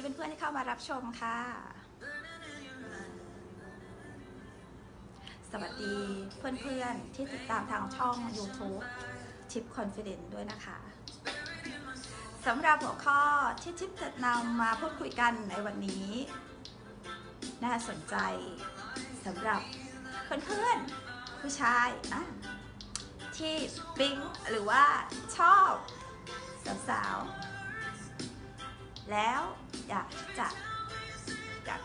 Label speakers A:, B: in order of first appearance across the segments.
A: เพื่อนๆที่เข้ามารับชมค่ะ สวัสดีเพื่อนๆที่ติดตามทางช่อง YouTube ทิปคอนฟิเดนด้วยนะคะสำหรับหัวข้อที่ทิปจะนำมาพูดคุยกันในวันนี้ น่าสนใจสำหรับเพื่อนๆผู้ชายนะที่ปิ๊งหรือว่าชอบสาวๆ แล้วอยากจะอยาก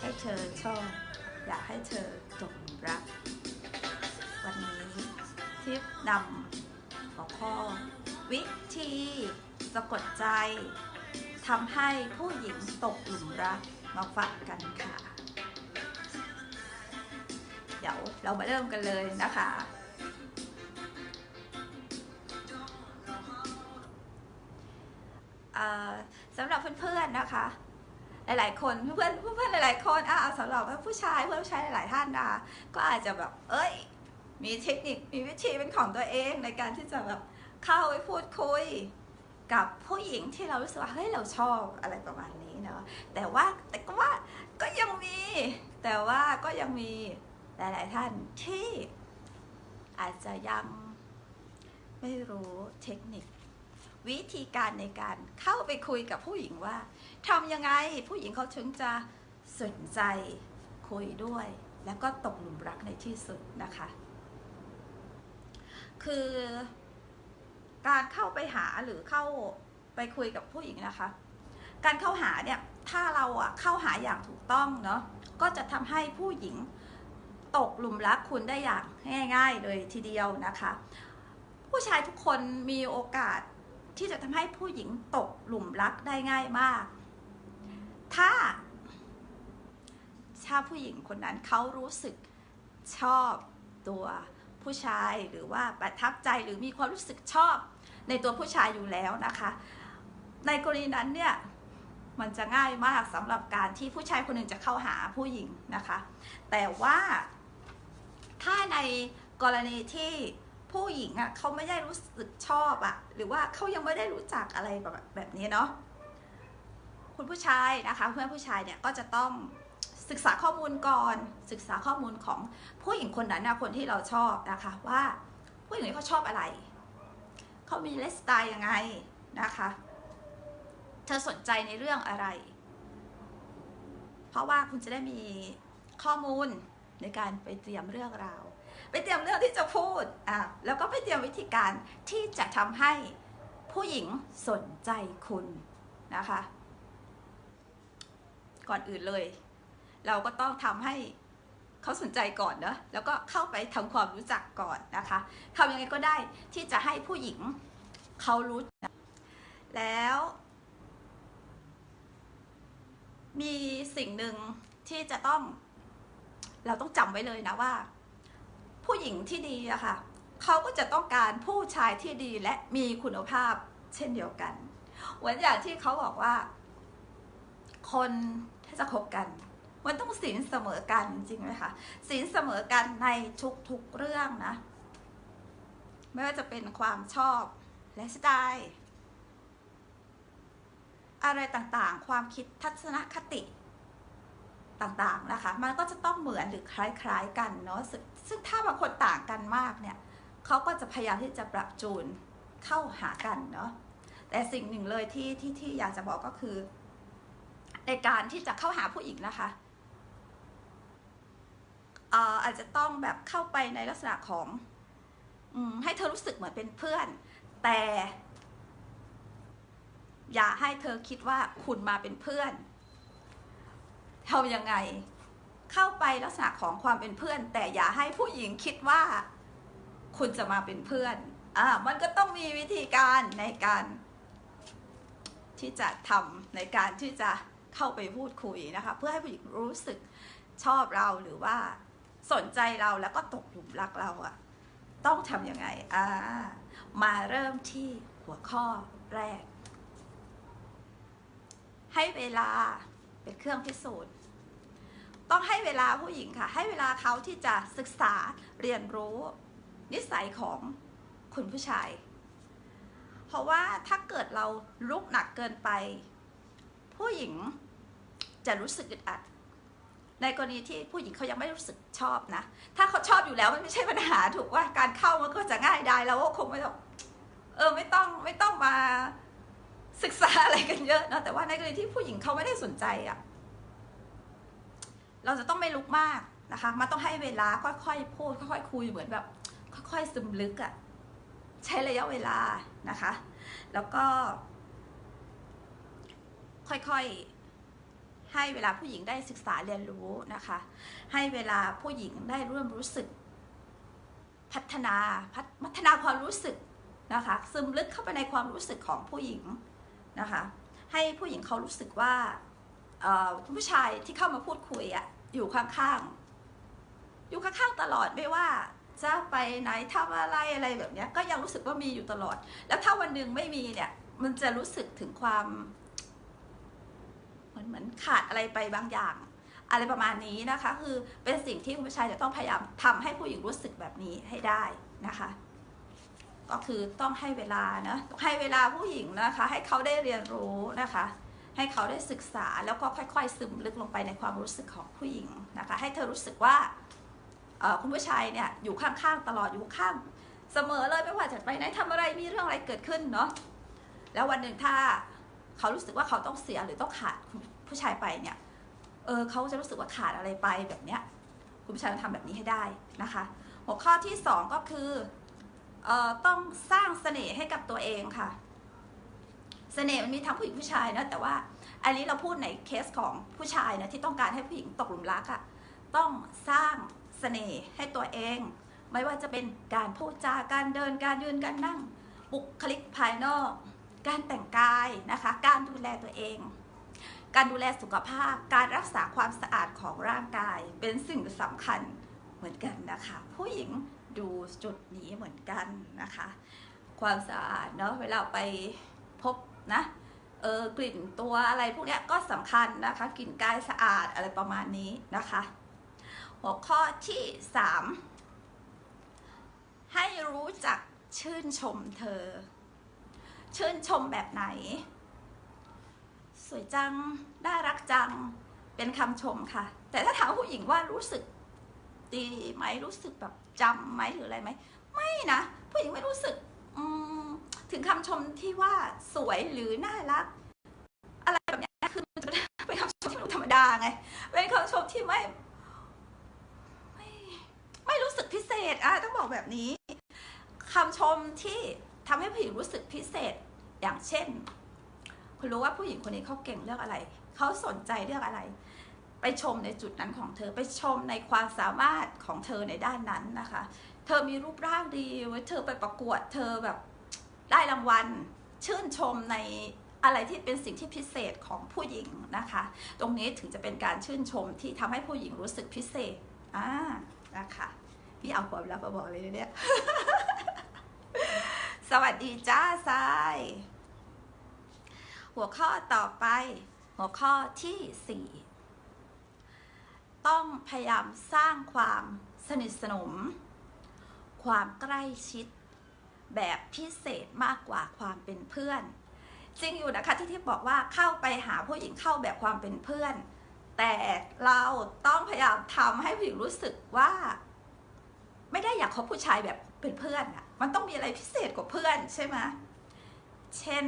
A: ให้เธอชอบ อยากให้เธอตกหลุมรัก วันนี้ทิปนำหัวข้อ วิธีสะกดใจทำให้ผู้หญิงตกหลุมรักมาฝากกันค่ะ เดี๋ยวเรามาเริ่มกันเลยนะคะเอ่อ สำหรับเพื่อนๆนะคะ หลายๆ คนเพื่อนๆเพื่อนหลายๆคนอะสำหรับผู้ชายเพื่อนผู้ชายหลายๆท่านนะก็อาจจะแบบ เอ้ย มีเทคนิคมีวิธีเป็นของตัวเองในการที่จะแบบเข้าไปพูดคุยกับผู้หญิงที่เรารู้สึกว่าเฮ้ยเราชอบอะไรประมาณนี้เนาะแต่ว่าแต่ก็ว่าก็ยังมี แต่ว่าก็ยังมีหลาย ๆ ท่านที่อาจจะยังไม่รู้เทคนิค วิธีการในการเข้าไปคุยกับผู้หญิงว่าทำยังไงผู้หญิงเขาถึงจะสนใจคุยด้วย แล้วก็ตกหลุมรักในที่สุดนะคะ คือการเข้าไปหาหรือเข้าไปคุยกับผู้หญิงนะคะ การเข้าหาเนี่ยถ้าเราอะเข้าหาอย่างถูกต้องเนาะก็จะทำให้ผู้หญิงตกหลุมรักคุณได้อย่างง่าย ๆ เลยทีเดียวนะคะ ผู้ชายทุกคนมีโอกาส ที่จะทำให้ผู้หญิงตกหลุมรักได้ง่ายมาก ถ้าถ้าผู้หญิงคนนั้นเขารู้สึกชอบตัวผู้ชายหรือว่าประทับใจหรือมีความรู้สึกชอบในตัวผู้ชายอยู่แล้วนะคะ ในกรณีนั้นเนี่ยมันจะง่ายมากสำหรับการที่ผู้ชายคนหนึ่งจะเข้าหาผู้หญิงนะคะ แต่ว่าถ้าในกรณีที่ ผู้หญิงอะเขาไม่ได้รู้สึกชอบอะ หรือว่าเขายังไม่ได้รู้จักอะไรแบบแบบนี้เนาะคุณผู้ชายนะคะเพื่อนผู้ชายเนี่ยก็จะต้องศึกษาข้อมูลก่อนศึกษาข้อมูลของผู้หญิงคนนั้นนะคนที่เราชอบนะคะว่าผู้หญิงเขาชอบอะไรเขามีไลฟ์สไตล์ยังไงนะคะ เธอสนใจในเรื่องอะไร เพราะว่าคุณจะได้มีข้อมูลในการไปเตรียมเรื่องราว ไปเตรียมเรื่องที่จะพูดอะแล้วก็ไปเตรียมวิธีการที่จะทำให้ผู้หญิงสนใจคุณนะคะ ก่อนอื่นเลย เราก็ต้องทำให้เขาสนใจก่อนเนอะแล้วก็เข้าไปทำความรู้จักก่อนนะคะทำยังไงก็ได้ที่จะให้ผู้หญิงเขารู้แล้วมีสิ่งหนึ่งที่จะต้องเราต้องจำไว้เลยนะว่า ผู้หญิงที่ดีอะค่ะเขาก็จะต้องการผู้ชายที่ดีและมีคุณภาพเช่นเดียวกันเหมือนอย่างที่เขาบอกว่า คนถ้าจะคบกัน มันต้องศีลเสมอกันจริงไหมคะศีลเสมอกันในทุกๆเรื่องนะ ไม่ว่าจะเป็นความชอบและสไตล์อะไรต่างๆ ความคิดทัศนคติ ต่างๆนะคะ มันก็จะต้องเหมือนหรือคล้าย ๆ กันเนาะซึ่งถ้าบางคนต่างกันมากเนี่ยเขาก็จะพยายามที่จะปรับจูนเข้าหากันเนาะแต่สิ่งหนึ่งเลยที่ที่ที่อยากจะบอกก็คือ ในการที่จะเข้าหาผู้หญิงนะคะอาจจะต้องแบบเข้าไปในลักษณะของอให้เธอรู้สึกเหมือนเป็นเพื่อน แต่ อย่าให้เธอคิดว่าคุณมาเป็นเพื่อน ทำยังไง เข้าไปลักษณะของความเป็นเพื่อน แต่อย่าให้ผู้หญิงคิดว่า คุณจะมาเป็นเพื่อนอ่ามันก็ต้องมีวิธีการในการ ที่จะทำในการที่จะเข้าไปพูดคุยนะคะ เพื่อให้ผู้หญิงรู้สึกชอบเราหรือว่าสนใจเราแล้วก็ตกหลุมรักเราอะต้องทำยังไงอ่ามาเริ่มที่หัวข้อแรก ให้เวลาเป็นเครื่องพิสูจน์ ต้องให้เวลาผู้หญิงค่ะ ให้เวลาเขาที่จะศึกษาเรียนรู้ นิสัยของคุณผู้ชาย เพราะว่าถ้าเกิดเราลุกหนักเกินไป ผู้หญิงจะรู้สึกอึดอัด ในกรณีที่ผู้หญิงเขายังไม่รู้สึกชอบนะ ถ้าเขาชอบอยู่แล้วมันไม่ใช่ปัญหาถูกว่าการเข้ามันก็จะง่ายได้แล้วก็คงไม่ต้องเออไม่ต้องไม่ต้องมาศึกษาอะไรกันเยอะนะแต่ว่าในกรณีที่ผู้หญิงเขาไม่ได้สนใจอะ่ะ เราจะต้องไม่ลุกมากนะคะ มันต้องให้เวลาค่อยๆพูดค่อยๆคุยเหมือนแบบค่อยๆซึมลึกอะ่ะใช้ระยะเวลานะคะ แล้วก็ ค่อยๆให้เวลาผู้หญิงได้ศึกษาเรียนรู้นะคะ ให้เวลาผู้หญิงได้ร่วมรู้สึก พัฒนาพัฒพัฒนาความรู้สึกนะคะ ซึมลึกเข้าไปในความรู้สึกของผู้หญิงนะคะ ให้ผู้หญิงเขารู้สึกว่าผู้ชายที่เข้ามาพูดคุยอะ อยู่ข้างๆ อยู่ข้างๆตลอดไม่ว่าจะไปไหนทำอะไรอะไรแบบนี้ก็ยังรู้สึกว่ามีอยู่ตลอด แล้วถ้าวันหนึ่งไม่มีเนี่ย มันจะรู้สึกถึงความเหมือนเหมือนขาดอะไรไปบางอย่าง อะไรประมาณนี้นะคะ คือเป็นสิ่งที่คุณผู้ชายจะต้องพยายามทำให้ผู้หญิงรู้สึกแบบนี้ให้ได้นะคะ ก็คือต้องให้เวลานะให้เวลาผู้หญิงนะคะ ให้เขาได้เรียนรู้นะคะ ให้เขาได้ศึกษาแล้วก็ค่อยๆ ซึมลึกลงไปในความรู้สึกของผู้หญิงนะคะให้เธอรู้สึกว่าคุณผู้ชายเนี่ยอยู่ข้างๆตลอดอยู่ข้างเสมอเลยไม่ว่าจะไปไหนทำอะไรมีเรื่องอะไรเกิดขึ้นเนาะแล้ววันหนึ่งถ้าเขารู้สึกว่าเขาต้องเสียหรือต้องขาดผู้ชายไปเนี่ยเออเขาจะรู้สึกว่าขาดอะไรไปแบบเนี้ยคุณผู้ชายต้องทำแบบนี้ให้ได้นะคะ หัวข้อที่สองก็คือออต้องสร้างเสน่ห์ให้กับตัวเองค่ะ เสน่ห์มันมีทั้งผู้หญิงผู้ชายนะแต่ว่าอันนี้เราพูดในเคสของผู้ชายนะที่ต้องการให้ผู้หญิงตกหลุมรักอะต้องสร้างเสน่ห์ให้ตัวเอง ไม่ว่าจะเป็นการพูดจาการเดินการยืนการนั่ง บุคลิกภายนอก การแต่งกายนะคะ การดูแลตัวเอง การดูแลสุขภาพ การรักษาความสะอาดของร่างกายเป็นสิ่งสำคัญเหมือนกันนะคะ ผู้หญิงดูจุดนี้เหมือนกันนะคะ ความสะอาดเนาะเวลาไป นะเออกลิ่นตัวอะไรพวกนี้ก็สำคัญนะคะ กลิ่นกายสะอาดอะไรประมาณนี้นะคะ หัวข้อที่ 3 ให้รู้จักชื่นชมเธอ ชื่นชมแบบไหน สวยจัง น่ารักจัง เป็นคำชมค่ะ แต่ถ้าถามผู้หญิงว่ารู้สึกดีไหมรู้สึกแบบจำไหมหรืออะไรไหม ไม่นะ ผู้หญิงไม่รู้สึก อืม ถึงคำชมที่ว่าสวยหรือน่ารัก อะไรแบบนี้คือมันจะเป็นคำชมที่ดูธรรมดาไงเป็นคำชมที่ไม่ไม่ ไม่รู้สึกพิเศษอะต้องบอกแบบนี้คำชมที่ทำให้ผู้หญิงรู้สึกพิเศษอย่างเช่น คุณรู้ว่าผู้หญิงคนนี้เขาเก่งเรื่องอะไร เขาสนใจเรื่องอะไร ไปชมในจุดนั้นของเธอ ไปชมในความสามารถของเธอในด้านนั้นนะคะ เธอมีรูปร่างดีเธอไปประกวด เธอแบบ ได้รางวัลชื่นชมในอะไรที่เป็นสิ่งที่พิเศษของผู้หญิงนะคะ ตรงนี้ถึงจะเป็นการชื่นชมที่ทำให้ผู้หญิงรู้สึกพิเศษอ่านะคะพี่เอาความลับมาบอกเลยเนี่ย สวัสดีจ้าทราย หัวข้อต่อไป หัวข้อที่4ต้องพยายามสร้างความสนิทสนม ความใกล้ชิด แบบพิเศษมากกว่าความเป็นเพื่อน จริงอยู่นะคะที่ที่บอกว่าเข้าไปหาผู้หญิงเข้าแบบความเป็นเพื่อน แต่เราต้องพยายามทำให้ผู้หญิงรู้สึกว่า ไม่ได้อยากคบผู้ชายแบบเป็นเพื่อนอะมันต้องมีอะไรพิเศษกว่าเพื่อนใช่ไหมเช่น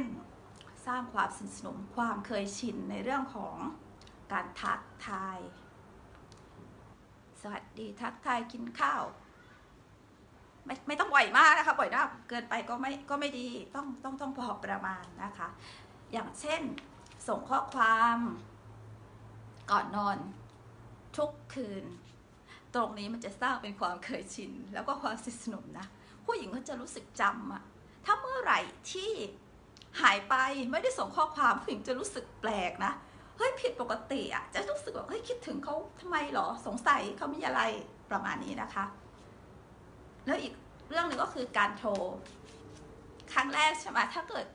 A: สร้างความสนิทสนมความเคยชินในเรื่องของการทักทาย สวัสดีทักทายกินข้าว ไม่ไม่ต้องบ่อยมากนะคะบ่อยมากเกินไปก็ไม่ก็ไม่ดีต้องต้องต้องพอประมาณนะคะ อย่างเช่นส่งข้อความก่อนนอนทุกคืน ตรงนี้มันจะสร้างเป็นความเคยชิน แล้วก็ความสนิทสนมนะ ผู้หญิงก็จะรู้สึกจำอะถ้าเมื่อไหร่ที่หายไปไม่ได้ส่งข้อความผู้หญิงจะรู้สึกแปลกนะเฮ้ยผิดปกติอะจะรู้สึกแบบเฮ้ยคิดถึงเขาทำไมหรอสงสัยเขามีอะไรประมาณนี้นะคะ แล้วอีกเรื่องหนึ่งก็คือการโทร ครั้งแรกใช่ไหมถ้าเกิด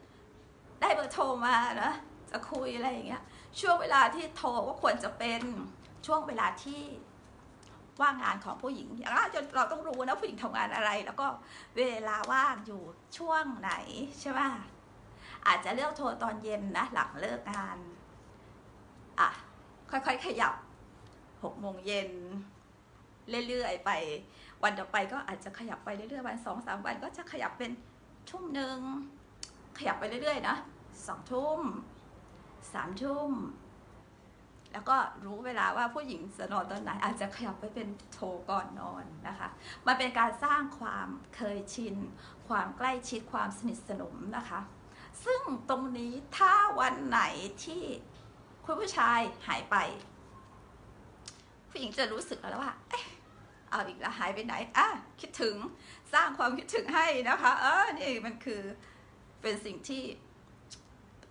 A: ได้เบอร์โทรมานะจะคุยอะไรอย่างเงี้ยช่วงเวลาที่โทรก็ควรจะเป็นช่วงเวลาที่ว่างงานของผู้หญิง อย่างแรกเราต้องรู้นะผู้หญิงทำงานอะไร แล้วก็เวลาว่างอยู่ช่วงไหนใช่ไหมอาจจะเลือกโทรตอนเย็นนะหลังเลิกงานอะค่อยๆขยับหกโมงเย็นเรื่อยๆไป วันต่อไปก็อาจจะขยับไปเรื่อยๆวันสองสามวันก็จะขยับเป็นทุ่มหนึ่งขยับไปเรื่อยๆนะสองทุ่มสามทุ่มแล้วก็รู้เวลาว่าผู้หญิงจะนอนตอนไหนอาจจะขยับไปเป็นโทรก่อนนอนนะคะ มันเป็นการสร้างความเคยชิน ความใกล้ชิดความสนิทสนมนะคะ ซึ่งตรงนี้ถ้าวันไหนที่คุณผู้ชายหายไป ผู้หญิงจะรู้สึกแล้วว่าเอ๊ะ เอาอีกแล้วหายไปไหนอะคิดถึงสร้างความคิดถึงให้นะคะ เออนี่มันคือเป็นสิ่งที่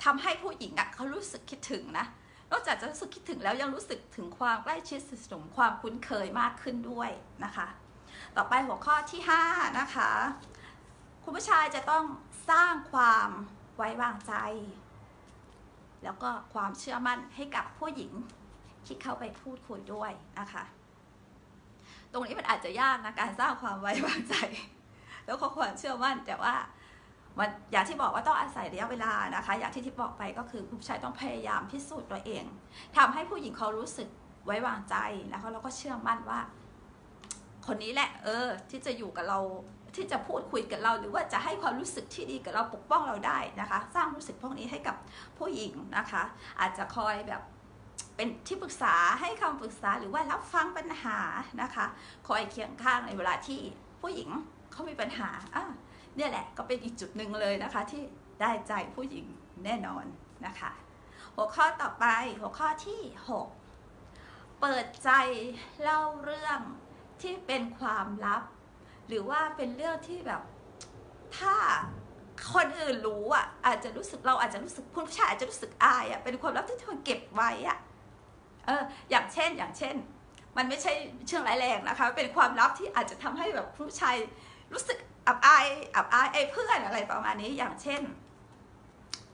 A: ทำให้ผู้หญิงอะเขารู้สึกคิดถึงนะนอกจากจะรู้สึกคิดถึงแล้วยังรู้สึกถึงความใกล้ชิดสนิทสนมความคุ้นเคยมากขึ้นด้วยนะคะ ต่อไปหัวข้อที่ 5 นะคะ คุณผู้ชายจะต้องสร้างความไว้วางใจ แล้วก็ความเชื่อมั่นให้กับผู้หญิงที่เข้าไปพูดคุยด้วยนะคะ ตรงนี้มันอาจจะยากนะการสร้างความไว้วางใจ แล้วก็ความเชื่อมั่นแต่ว่ามันอย่างที่บอกว่าต้องอาศัยระยะเวลานะคะ อย่างที่ทิพย์บอกไปก็คือผู้ชายต้องพยายามพิสูจน์ตัวเองทำให้ผู้หญิงเขารู้สึกไว้วางใจแล้วก็เราก็เชื่อมั่นว่า คนนี้แหละ เออ ที่จะอยู่กับเราที่จะพูดคุยกับเราหรือว่าจะให้ความรู้สึกที่ดีกับเราปกป้องเราได้นะคะ สร้างรู้สึกพวกนี้ให้กับผู้หญิงนะคะ อาจจะคอยแบบ เป็นที่ปรึกษาให้คำปรึกษาหรือว่ารับฟังปัญหานะคะคอยเคียงข้างในเวลาที่ผู้หญิงเขามีปัญหาอะเนี่ยแหละก็เป็นอีกจุดหนึ่งเลยนะคะ ที่ได้ใจผู้หญิงแน่นอนนะคะ หัวข้อต่อไปหัวข้อที่ 6 เปิดใจเล่าเรื่องที่เป็นความลับ หรือว่าเป็นเรื่องที่แบบถ้าคนอื่นรู้อะอาจจะรู้สึกเราอาจจะรู้สึกผู้ชายอาจจะรู้สึกอายอะเป็นความลับที่ควรเก็บไว้อะ เอออย่างเช่นอย่างเช่น มันไม่ใช่เชื่องร้ายแรงนะคะ เป็นความลับที่อาจจะทำให้แบบผู้ชายรู้สึกอับอายอับอายไอ้เพื่อนอะไรประมาณนี้อย่างเช่น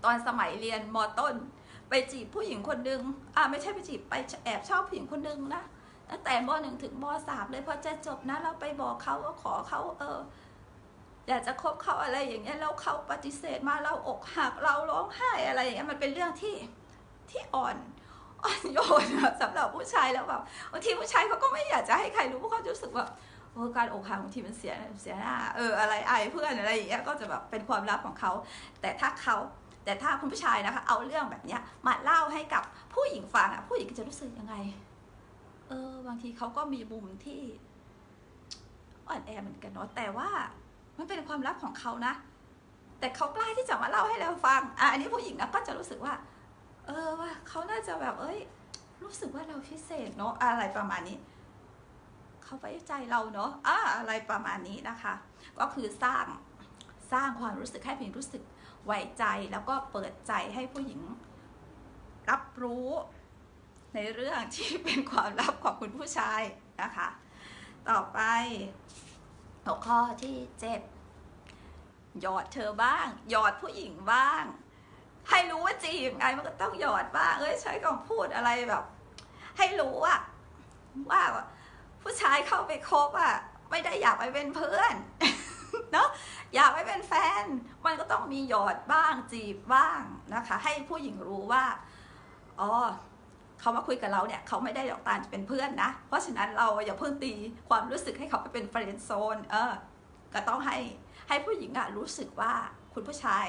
A: ตอนสมัยเรียนมต้น ไปจีบผู้หญิงคนนึงอ่าไม่ใช่ไปจีบไปแอบชอบผู้หญิงคนนึงนะตั้งแต่มหนึ่งถึงมสามเลยพอจะจบนะเราไปบอกเขาว่าขอเขาเอออยากจะคบเขาอะไรอย่างเงี้ยแล้วเขาปฏิเสธมาเราอกหักเราร้องไห้อะไรอย่างเงี้ยมันเป็นเรื่องที่ที่อ่อน อ่อนโยนสำหรับผู้ชายแล้วแบบบางทีผู้ชายเขาก็ไม่อยากจะให้ใครรู้เพราะเขารู้สึกว่าโอ้การอกหักบางทีมันเสียเสียหน้าเอออะไรไอายเพื่อนอะไรอย่างเงี้ยก็จะแบบเป็นความลับของเขาแต่ถ้าเขาแต่ถ้าคุณผู้ชายนะคะ เอาเรื่องแบบเนี้ยมาเล่าให้กับผู้หญิงฟังอะผู้หญิงจะรู้สึกยังไง เออบางทีเขาก็มีมุมที่อ่อนแอเหมือนกันเนาะแต่ว่ามันเป็นความลับของเขานะ แต่เขากล้าที่จะมาเล่าให้เราฟังอะอันนี้ผู้หญิงนะก็จะรู้สึกว่า เออว่าเขาน่าจะแบบเอ้ย รู้สึกว่าเราพิเศษเนาะอะไรประมาณนี้เขาไว้ใจเราเนาะอะอะไรประมาณนี้นะคะ ก็คือสร้างสร้างความรู้สึกให้ผู้หญิงรู้สึกไว้ใจแล้วก็เปิดใจให้ผู้หญิงรับรู้ในเรื่องที่เป็นความลับของคุณผู้ชายนะคะ ต่อไปหัวข้อที่เจ็ดหยอดเธอบ้าง หยอดผู้หญิงบ้าง ให้รู้ว่าจีบไงมันก็ต้องหยอดบ้างเอ้ยใช้คำพูดอะไรแบบ ให้รู้อะว่าผู้ชายเข้าไปคบอะไม่ได้อยากไปเป็นเพื่อนเนาะอยากไปเป็นแฟน มันก็ต้องมีหยอดบ้างจีบบ้างนะคะ ให้ผู้หญิงรู้ว่าอ๋อเขามาคุยกับเราเนี่ยเขาไม่ได้หยอกตานจะเป็นเพื่อนนะ เพราะฉะนั้นเราอย่าเพิ่งตีความรู้สึกให้เขาไปเป็นเฟรนด์โซนเออก็ต้องให้ให้ผู้หญิงอะรู้สึกว่าคุณผู้ชาย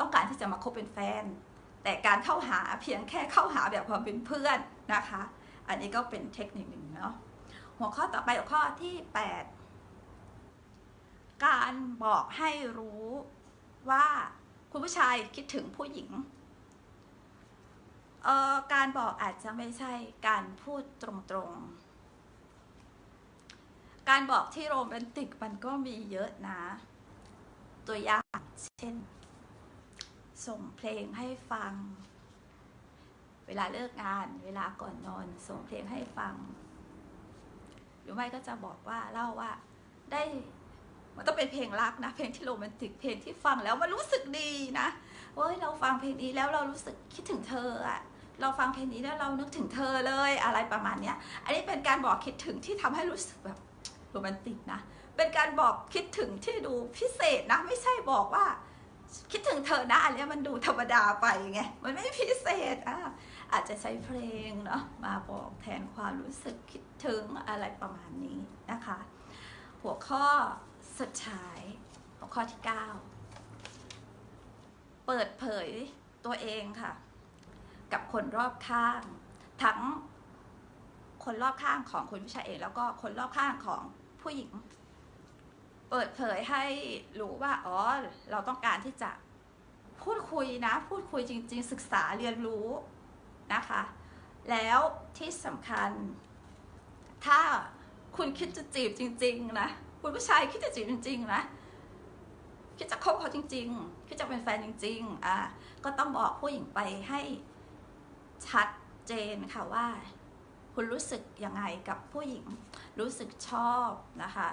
A: ต้องการที่จะมาคบเป็นแฟน แต่การเข้าหาเพียงแค่เข้าหาแบบความเป็นเพื่อนนะคะ อันนี้ก็เป็นเทคนิคหนึ่งเนาะหัวข้อต่อไปหัวข้อที่ 8 การบอกให้รู้ว่าคุณผู้ชายคิดถึงผู้หญิงเอ่อการบอกอาจจะไม่ใช่การพูดตรงๆ การบอกที่โรแมนติกมันก็มีเยอะนะ ตัวอย่างเช่น ส่งเพลงให้ฟัง เวลาเลิกงาน เวลาก่อนนอน ส่งเพลงให้ฟัง หรือไม่ก็จะบอกว่าเล่าว่าได้มันต้องเป็นเพลงรักนะ เพลงที่โรแมนติกเพลงที่ฟังแล้วมันรู้สึกดีนะเฮ้ยเราฟังเพลงนี้แล้วเรารู้สึกคิดถึงเธออะเราฟังเพลงนี้แล้วเรานึกถึงเธอเลยอะไรประมาณเนี้ย อันนี้เป็นการบอกคิดถึงที่ทำให้รู้สึกแบบโรแมนติกนะ เป็นการบอกคิดถึงที่ดูพิเศษนะ ไม่ใช่บอกว่า คิดถึงเธอนะอันนี้มันดูธรรมดาไปไงมันไม่พิเศษอะอาจจะใช้เพลงเนาะมาบอกแทนความรู้สึกคิดถึงอะไรประมาณนี้นะคะ หัวข้อสุดท้ายหัวข้อที่ 9 เปิดเผยตัวเองค่ะ กับคนรอบข้าง ทั้งคนรอบข้างของคุณผู้ชายเอง แล้วก็คนรอบข้างของผู้หญิง เปิดเผยให้รู้ว่าอ๋อเราต้องการที่จะพูดคุยนะ พูดคุยจริง ๆ ศึกษาเรียนรู้นะคะ แล้วที่สำคัญ ถ้าคุณคิดจะจีบจริง ๆ นะ คุณผู้ชายคิดจะจีบจริง ๆ นะคิดจะคบเขาจริง ๆ คิดจะเป็นแฟนจริง ๆ อะก็ต้องบอกผู้หญิงไปให้ชัดเจนค่ะว่า คุณรู้สึกยังไงกับผู้หญิง รู้สึกชอบนะคะ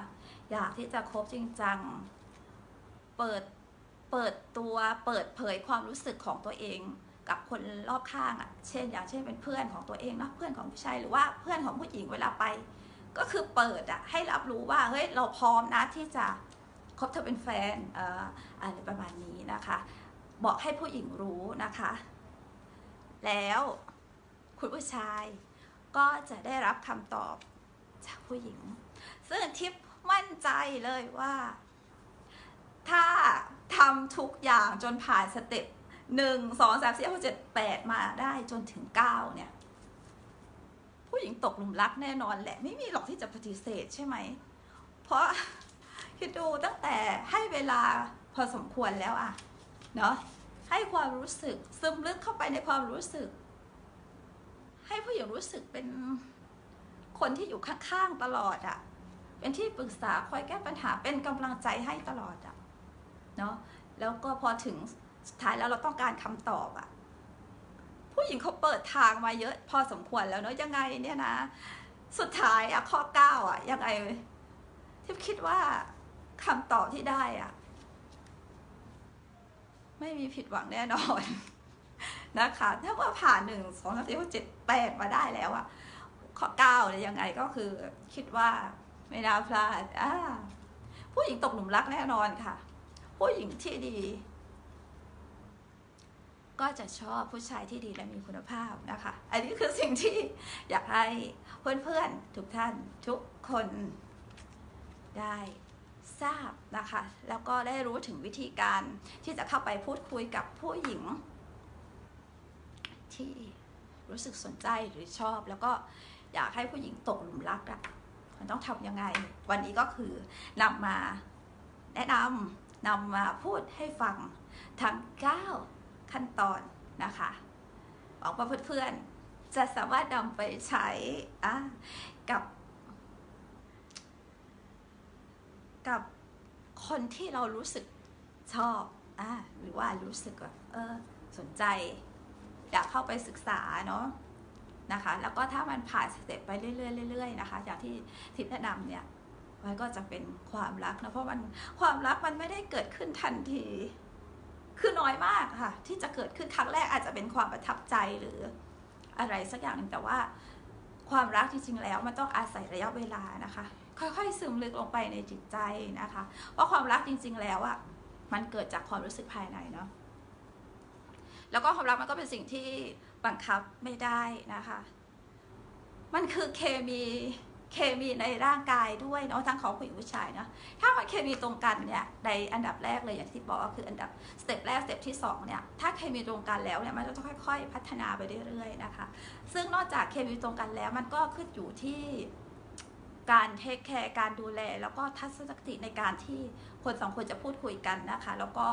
A: อยากที่จะคบจริงจัง เปิด เปิดตัว เปิดเผยความรู้สึกของตัวเอง กับคนรอบข้างอะ เช่น อย่างเช่นเป็นเพื่อนของตัวเองเนาะเพื่อนของผู้ชายหรือว่าเพื่อนของผู้หญิงเวลาไป ก็คือเปิดอะให้รับรู้ว่า เฮ้ย เราพร้อมนะที่จะคบเธอเป็นแฟนเอ่ออะไรประมาณนี้นะคะ บอกให้ผู้หญิงรู้นะคะ แล้วคุณผู้ชายก็จะได้รับคำตอบ จากผู้หญิง ซึ่งทิปมั่นใจเลยว่า ถ้าทำทุกอย่างจนผ่านสเต็ปหนึ่งสองสามสี่ห้าเจ็ดแปดมาได้จนถึงเก้าเนี่ย ผู้หญิงตกหลุมรักแน่นอนแหละ ไม่มีหรอกที่จะปฏิเสธใช่ไหม เพราะคิดดูตั้งแต่ให้เวลาพอสมควรแล้วอะเนาะให้ความรู้สึกซึมลึกเข้าไปในความรู้สึก ให้ผู้หญิงรู้สึกเป็น คนที่อยู่ข้างๆตลอดอะเป็นที่ปรึกษาคอยแก้ปัญหาเป็นกำลังใจให้ตลอดอะเนาะแล้วก็พอถึงสุดท้ายแล้วเราต้องการคำตอบอะผู้หญิงเขาเปิดทางมาเยอะ พอสมควรแล้วเนาะยังไงเนี่ยนะ สุดท้ายอะข้อเก้าอะยังไงที่คิดว่าคำตอบที่ได้อะไม่มีผิดหวังแน่นอนนะคะถ้าว่าผ่านหนึ่งสองสามสี่ห้าเจ็ดแปดมาได้แล้วอะ ข้อเก้าเนี่ยยังไงก็คือคิดว่าไม่น่าพลาดอ่าผู้หญิงตกหลุมรักแน่นอนค่ะ ผู้หญิงที่ดี ก็จะชอบผู้ชายที่ดีและมีคุณภาพนะคะ อันนี้คือสิ่งที่อยากให้เพื่อนๆทุกท่านทุกคนได้ทราบนะคะ แล้วก็ได้รู้ถึงวิธีการที่จะเข้าไปพูดคุยกับผู้หญิง ที่รู้สึกสนใจหรือชอบแล้วก็ อยากให้ผู้หญิงตกหลุมรักอะมันต้องทำยังไง วันนี้ก็คือนำมาแนะนำนำมาพูดให้ฟังทั้ง 9 ขั้นตอนนะคะหวังว่าเพื่อนๆจะสามารถนำไปใช้กับ กับคนที่เรารู้สึกชอบอะหรือว่ารู้สึกว่าเออสนใจ อยากเข้าไปศึกษาเนาะ นะคะ แล้วก็ถ้ามันผ่านสเต็ปไปเรื่อยๆๆนะคะ อย่างที่ทิพย์แนะนำเนี่ยมันก็จะเป็นความรักนะเพราะมันความรักมันไม่ได้เกิดขึ้นทันที คือน้อยมากค่ะ ที่จะเกิดขึ้นครั้งแรกอาจจะเป็นความประทับใจหรืออะไรสักอย่างหนึ่งแต่ว่าความรักจริงๆแล้วมันต้องอาศัยระยะเวลานะคะ ค่อยๆซึมลึกลงไปในจิตใจนะคะเพราะความรักจริง ๆ แล้วอะมันเกิดจากความรู้สึกภายในเนาะแล้วก็ความรักมันก็เป็นสิ่งที่ บังคับไม่ได้นะคะ มันคือเคมีเคมีในร่างกายด้วยเนาะทั้งของผู้หญิงผู้ชายเนาะถ้ามันเคมีตรงกันเนี่ยในอันดับแรกเลยอย่างที่บอกก็คืออันดับสเต็ปแรกสเต็ปที่2เนี่ยถ้าเคมีตรงกันแล้วเนี่ยมันจะค่อย ๆ พัฒนาไปเรื่อยๆนะคะ ซึ่งนอกจากเคมีตรงกันแล้วมันก็ขึ้นอยู่ที่การเทคแคร์การดูแล แล้วก็ทัศนคติในการที่คนสองคนจะพูดคุยกันนะคะ แล้วก็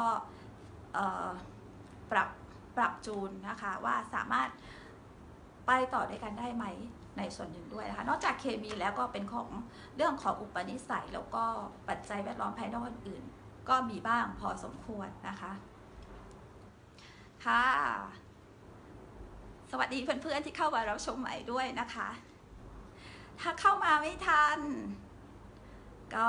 A: ปรับ ปรับจูนนะคะว่าสามารถไปต่อด้วยกันได้ไหมในส่วนหนึ่งด้วยนะคะ นอกจากเคมีแล้วก็เป็นของเรื่องของอุปนิสัยแล้วก็ปัจจัยแวดล้อมภายนอกอื่น ก็มีบ้างพอสมควรนะคะค่ะสวัสดีเพื่อนๆที่เข้ามารับชมใหม่ด้วยนะคะ ถ้าเข้ามาไม่ทัน ก็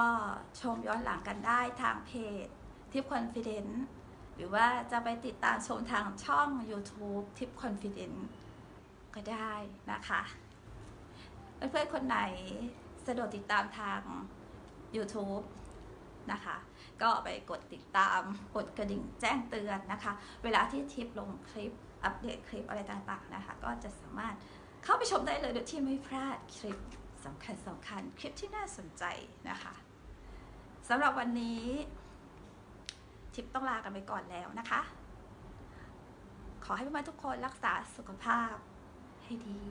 A: ชมย้อนหลังกันได้ทางเพจทิปคอนฟิเดนซ์ หรือว่าจะไปติดตามชมทางช่อง YouTube Tip Confidence ก็ได้นะคะเพื่อนๆคนไหนสะดวกติดตามทาง YouTube นะคะ ก็ไปกดติดตามกดกระดิ่งแจ้งเตือนนะคะ เวลาที่ทิปลงคลิปอัปเดตคลิปอะไรต่างๆนะคะ ก็จะสามารถเข้าไปชมได้เลยโดยที่ไม่พลาดคลิปสำคัญสำคัญคลิปที่น่าสนใจนะคะสำหรับวันนี้ ทิปต้องลากันไปก่อนแล้วนะคะ ขอให้เพื่อนๆทุกคนรักษาสุขภาพให้ดี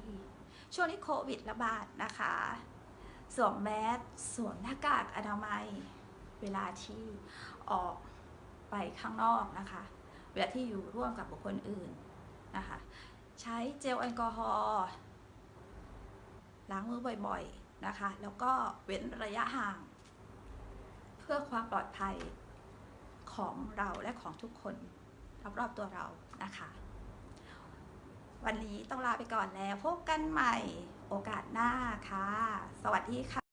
A: ช่วงนี้โควิดระบาดนะคะ สวมแมสสวมหน้ากากอนามัย เวลาที่ออกไปข้างนอกนะคะ เวลาที่อยู่ร่วมกับบุคคลอื่นนะคะ ใช้เจลแอลกอฮอล์ล้างมือบ่อยๆนะคะ แล้วก็เว้นระยะห่าง เพื่อความปลอดภัย ของเราและของทุกคนรอบๆตัวเรานะคะ วันนี้ต้องลาไปก่อนแล้ว พบกันใหม่โอกาสหน้าค่ะ สวัสดีค่ะ